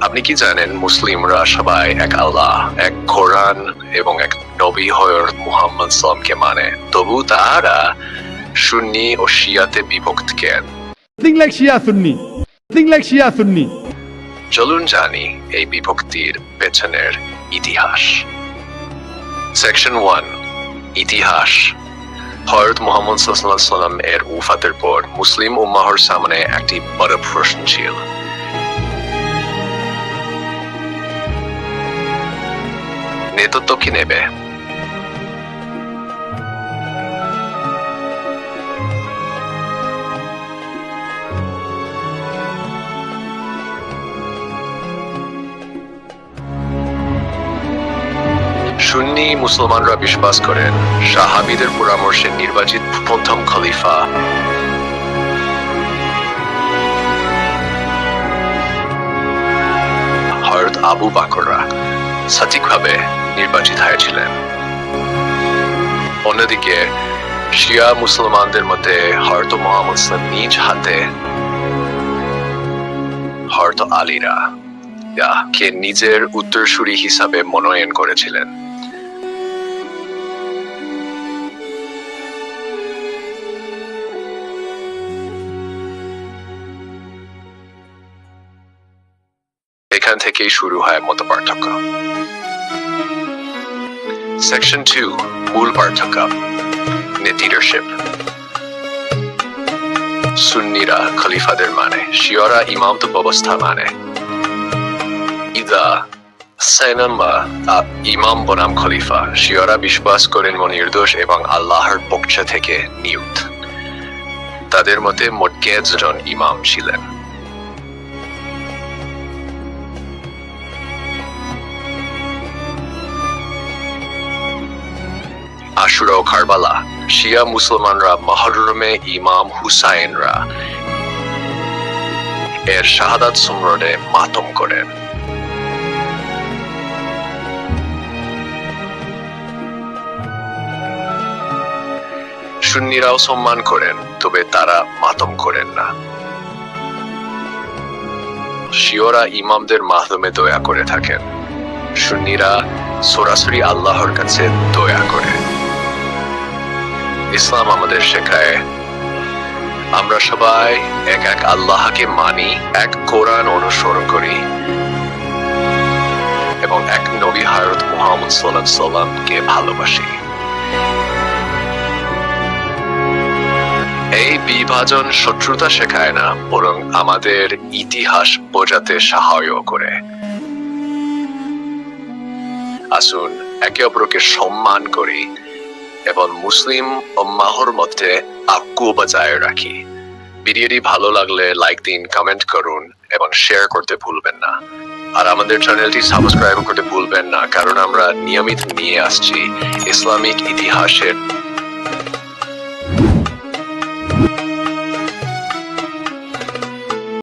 আপনি কি জানেন মুসলিমরা সবাই এক আল্লাহ এক কোরআন এবং এক নবী হয়রত মুহাম্মদ সাল্লামকে মানে? তবু তাহারা সুন্নি ও শিয়াতে বিভক্ত কেন? চলুন জানি এই বিভক্তির পেছনের ইতিহাস। সেকশন ওয়ান ইতিহাস। হয়রত মোহাম্মদ সাল্লাম এর উফাতের পর মুসলিম উম্মাহর সামনে একটি বড় প্রশ্ন ছিল। নেতৃত্ব কি নেবে। সুন্নি মুসলমানরা বিশ্বাস করেন সাহাবিদের পরামর্শে নির্বাচিত প্রথম খলিফা। হয়রত আবু বাকররা সঠিকভাবে নির্বাচিত হয়েছিলেন। অন্যদিকে, শিয়া মুসলমানদের মধ্যে হয়তো মোহাম্মদ নিজ হাতে হয়তো আলীরা কে নিজের উত্তরসূরি হিসাবে মনোনয়ন করেছিলেন। এখান থেকেই শুরু হয় মত পার্থক্য সেকশন টু মূল পার্থক্য লিডারশিপ সুন্নিরা খলিফাদের মানে শিয়রা ইমামত ব্যবস্থা মানে ইদা সাইনাম্বা ইমাম বনাম খলিফা শিয়রা বিশ্বাস করেন মনির্দোষ এবং আল্লাহর পক্ষ থেকে নিয়ুত তাদের মতে মোট জন ইমাম ছিলেন আশুরা ও কারবালা, শিয়া মুসলমানরা মহরমে ইমাম হুসাইনরা এর শাহাদাত সুমরণে মাতম করেন। সুন্নিরাও সম্মান করেন, তবে তারা মাতম করেন না। শিওরা ইমামদের মাধ্যমে দয়া করে থাকেন। সুন্নিরা সরাসরি আল্লাহর কাছে দয়া করে। ইসলাম আমাদের শেখায়। আমরা সবাই এক এক আল্লাহকে মানি, এক কোরআন অনুসরণ করি এবং এক নবী হারত মুহাম্মদ সাল্লাহ সাল্লামকে ভালোবাসি। এই বিভাজন শত্রুতা শেখায় না, বরং আমাদের ইতিহাস বোঝাতে সাহায্য করে। আসুন, একে অপরকে সম্মান করি। এবং মুসলিম ও মাহর মধ্যে আকু বজায় রাখি। ভিডিওটি ভালো লাগলে লাইক দিন কমেন্ট করুন এবং শেয়ার করতে ভুলবেন না। আর আমাদের চ্যানেলটি সাবস্ক্রাইব করতে ভুলবেন না, কারণ আমরা নিয়মিত নিয়ে আসছি ইসলামিক ইতিহাসের